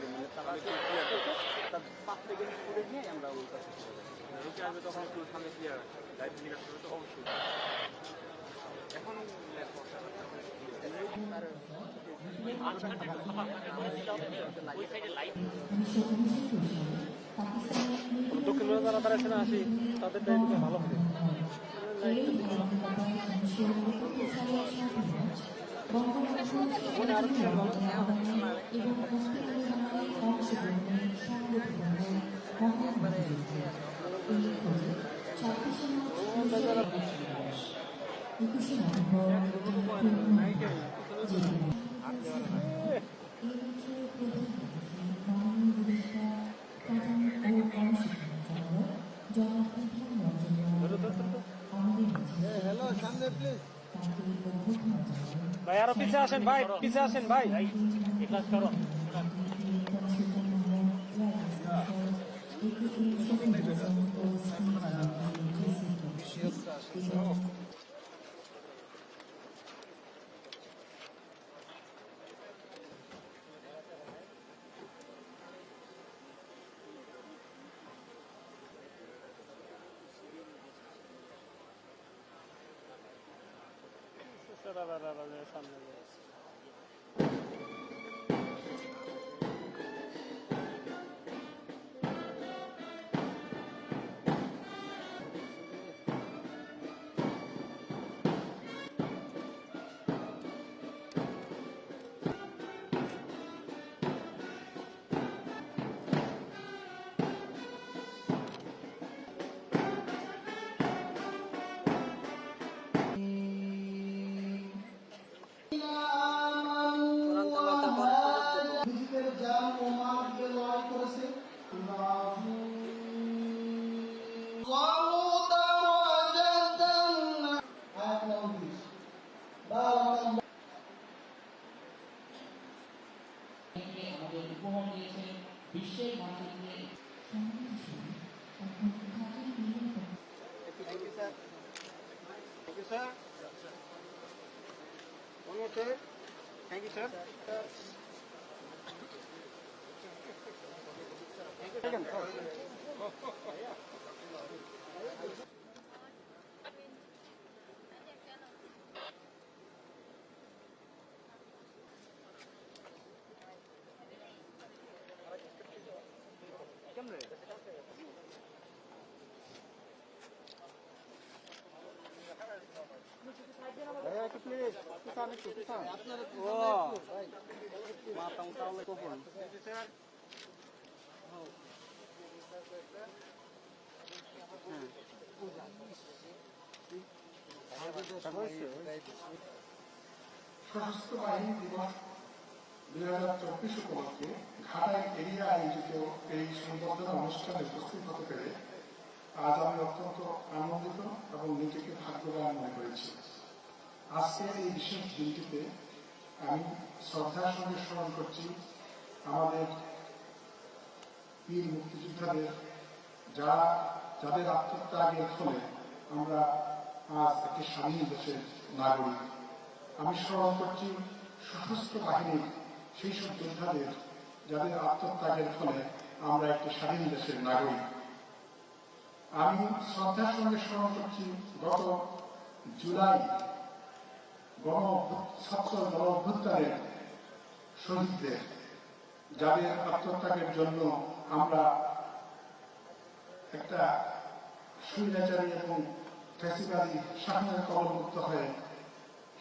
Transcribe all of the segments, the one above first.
করতে তার অবশ্যই এখন দক্ষিণ যারা তারা এখানে আসি তাদের দায়িত্ব ভালো হবে নভেম্বর প্লিজ তাকে অভ্যর্থনা জানান ভাই আরও পিছিয়ে আসেন ভাই পিছিয়ে আসেন ভাই ক্লাস করো সামনে নিজেদের 공원에서의 미셸 마틴의 Thank you, sir. Thank you, sir. সশস্ত্র বাহিনী দিবস হাজার চব্বিশ উপলক্ষে ঘাটাইল এরিয়া আয়োজিত এই সংবর্ধনা অনুষ্ঠানে উপস্থিত হতে পেরে আজ আমি অত্যন্ত আনন্দিত এবং নিজেকে ভাগ্যবান মনে করেছি। আজকের এই বিশেষ দিনটিতে আমি শ্রদ্ধার সঙ্গে স্মরণ করছি আমাদের বীর মুক্তিযোদ্ধাদের যারা যাদের আত্মত্যাগের ফলে আমরা আজ একটি স্বাধীন দেশের নাগরিক। আমি স্মরণ করছি সশস্ত্র বাহিনীর সেই সব যোদ্ধাদের, যাদের আত্মত্যাগের ফলে আমরা একটি স্বাধীন দেশের নাগরিক। আমি শ্রদ্ধার সঙ্গে স্মরণ করছি গত জুলাই গণ ছাত্র শহীদদের যাদের আত্মত্যাগের জন্য আমরা একটা সুবিধাচারী এবং ফ্যাসিবাদী শাসনের কবলমুক্ত হয়ে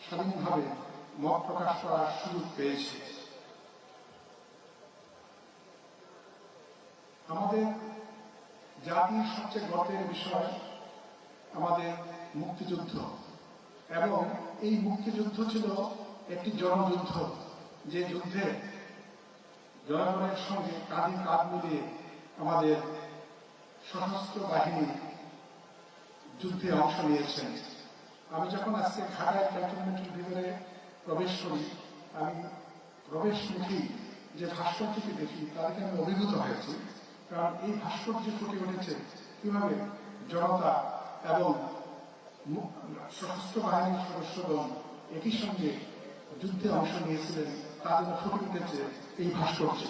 স্বাধীনভাবে মত প্রকাশ করার সুযোগ পেয়েছে। আমাদের জাতির সবচেয়ে গর্বের বিষয় আমাদের মুক্তিযুদ্ধ। এবং এই মুক্তিযুদ্ধ ছিল একটি জনযুদ্ধ, যে যুদ্ধে জনগণের সঙ্গে কাঁধে কাঁধ মিলিয়ে আমাদের সশস্ত্র বাহিনী যুদ্ধে অংশ নিয়েছেন। আমি যখন আজকে ঘাটায় ক্যান্টনমেন্টের ভিতরে প্রবেশ করি, আমি প্রবেশমুখী যে ভাস্কর্যটি দেখি, তাদেরকে আমি অভিভূত হয়েছি। কারণ এই ভাস্কর্যে ফুটে উঠেছে, কীভাবে জনতা এবং সশস্ত্র বাহিনীর সদস্যগণ একই সঙ্গে যুদ্ধে অংশ নিয়েছিলেন তা যেন ফুটে উঠেছে এই ভাস্কর্য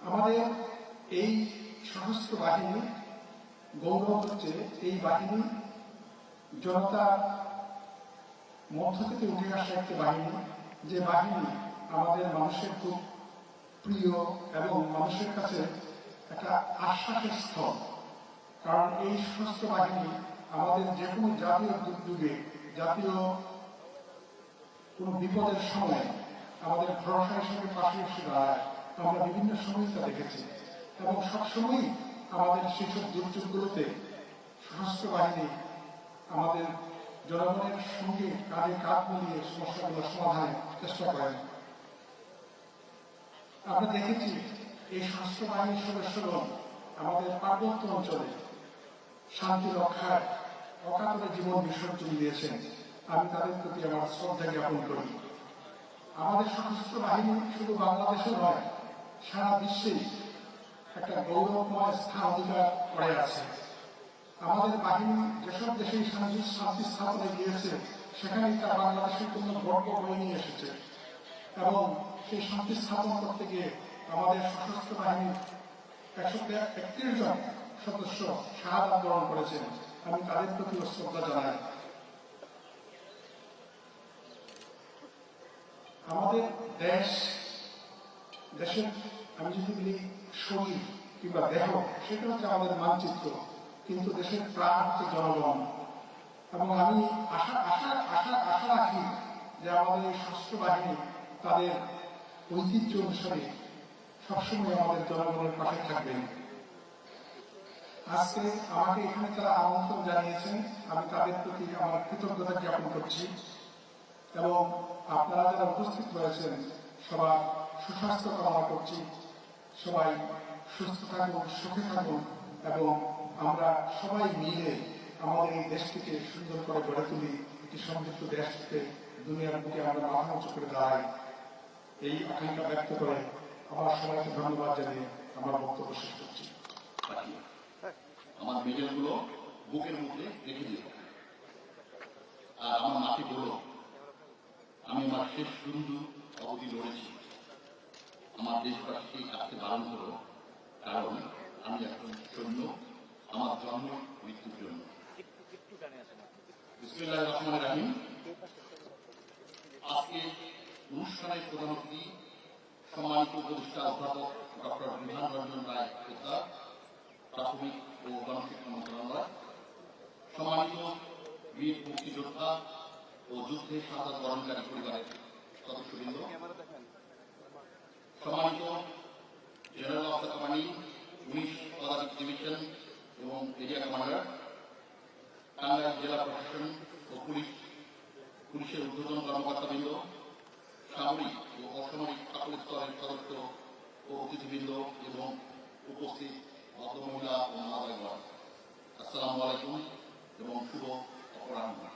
আমাদের এই সশস্ত্র বাহিনী গৌরব হচ্ছে এই বাহিনী জনতার মধ্য থেকে উঠে আসা একটি বাহিনী। যে বাহিনী আমাদের মানুষের খুব প্রিয় এবং মানুষের কাছে একটা আশ্বাসের স্থল কারণ এই সশস্ত্র বাহিনী আমাদের যে কোনো জাতীয় দুর্যোগে জাতীয় কোনো বিপদের সময় আমাদের ভরসা হিসেবে পাশে এসে দাঁড়ায়। আমরা বিভিন্ন সময় তা দেখেছি। এবং সবসময়ই আমাদের সেসব দুর্যোগগুলোতে সশস্ত্র বাহিনী আমাদের জনগণের সঙ্গে কাঁধে কাঁধ মিলিয়ে সমস্যাগুলো সমাধানের চেষ্টা করেন। আমরা দেখেছি এই সশস্ত্র বাহিনীর সদস্যগণ আমাদের পার্বত্য অঞ্চলে শান্তি রক্ষায় অকাতরে জীবন বিসর্জন দিয়েছেন আমি তাদের প্রতি আমার শ্রদ্ধা জ্ঞাপন করি। আমাদের সশস্ত্র বাহিনী শুধু বাংলাদেশে নয়, সারা বিশ্বেই একটা গৌরবময় স্থান অধিকার করে আছে। আমাদের বাহিনী যেসব দেশে শান্তি স্থাপনে গিয়েছে সেখানে তার বাংলাদেশের জন্য গর্ব বয়ে নিয়ে এসেছে। এবং সেই শান্তি স্থাপন করতে গিয়ে আমাদের সশস্ত্র বাহিনী একশো একত্রিশ জন সদস্য শাহাদ বরণ করেছেন। আমি তাদের প্রতি শ্রদ্ধা জানাই। আমাদের দেশ, দেশের, আমি যদি বলি শরীর কিংবা দেহ, সেটা হচ্ছে আমাদের মানচিত্র, কিন্তু দেশের প্রাণ হচ্ছে জনগণ। এবং আমি আশা আশা আশা আশা রাখি যে আমাদের এই সশস্ত্র বাহিনী তাদের ঐতিহ্য অনুসারে সবসময় আমাদের জনগণের পাশে থাকবেন আজকে আমাকে এখানে তারা আমন্ত্রণ জানিয়েছেন। আমি তাদের প্রতি আমার কৃতজ্ঞতা জ্ঞাপন করছি। এবং আপনারা যারা উপস্থিত রয়েছেন, সবার সুস্বাস্থ্য কামনা করছি। সবাই সুস্থ থাকুন, সুখে থাকুন এবং আমরা সবাই মিলে আমাদের এই দেশটিকে সুন্দর করে গড়ে তুলি। একটি সমৃদ্ধ দেশকে দুনিয়ার বুকে আমরা মাথা করে দাঁড়াই। এই আকাঙ্ক্ষা ব্যক্ত করে আমার সবাইকে ধন্যবাদ জানিয়ে আমার বক্তব্য শেষ করছি। আমার মেডেলগুলো বুকের মধ্যে রেখে দিল। আর আমার মাকে বলল, আমি আমার শেষ বিন্দু অবধি লড়েছি। আমার দেশবাসীকে থাকতে বারণ হলো কারণ আমি এখন সৈন্য আমার জন্ম মৃত্যুর জন্য। রহমান রাহিম। আজকে অনুষ্ঠানের প্রধান অতিথি সম্মানিত উপদেষ্টা অধ্যাপক ডক্টর বিধান রঞ্জন রায় পোদ্দার প্রাথমিক ও গণশিক্ষা মন্ত্রণালয় সম্মানিত বীর মুক্তিযোদ্ধা ও যুদ্ধে সাঁতার বরণকারী পরিবারের সদস্যবৃন্দ। সম্মানিত জেনারেল কমান্ডিং উনিশ পদাতিক ডিভিশন এবং এরিয়া কমান্ডার, টাঙ্গাইল জেলা প্রশাসন ও পুলিশ, পুলিশের ঊর্ধ্বতন কর্মকর্তাবৃন্দ, সামরিক ও অসামরিক সকল স্তরের সদস্য ও অতিথিবৃন্দ এবং উপস্থিত ভদ্রমহিলা ও আসসালামু আলাইকুম এবং শুভ অপরাহ্ন।